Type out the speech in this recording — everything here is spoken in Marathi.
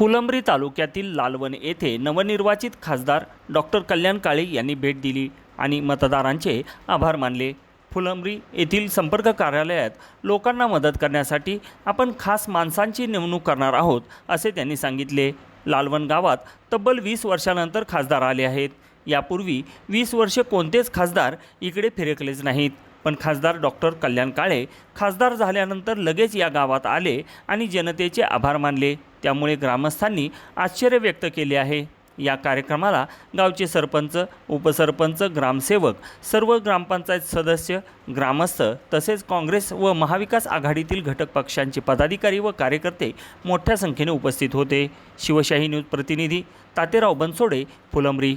फुलंब्री तालुक्यातील लालवण येथे नवनिर्वाचित खासदार डॉक्टर कल्याण काळे यांनी भेट दिली आणि मतदारांचे आभार मानले. फुलंब्री येथील संपर्क कार्यालयात लोकांना मदत करण्यासाठी आपण खास माणसांची नेमणूक करणार आहोत असे त्यांनी सांगितले. लालवण गावात तब्बल वीस वर्षानंतर खासदार आले आहेत. यापूर्वी वीस वर्षे कोणतेच खासदार इकडे फिरकलेच नाहीत. पण खासदार डॉक्टर कल्याण काळे खासदार झाल्यानंतर लगेच या गावात आले आणि जनतेचे आभार मानले. त्यामुळे ग्रामस्थांनी आश्चर्य व्यक्त केले आहे. या कार्यक्रमाला गावचे सरपंच उपसरपंच ग्रामसेवक सर्व ग्रामपंचायत सदस्य ग्रामस्थ तसेच काँग्रेस व महाविकास आघाडीतील घटक पक्षांचे पदाधिकारी व कार्यकर्ते मोठ्या संख्येने उपस्थित होते. शिवशाही न्यूज प्रतिनिधी तातेराव बनसोडे फुलंबरी.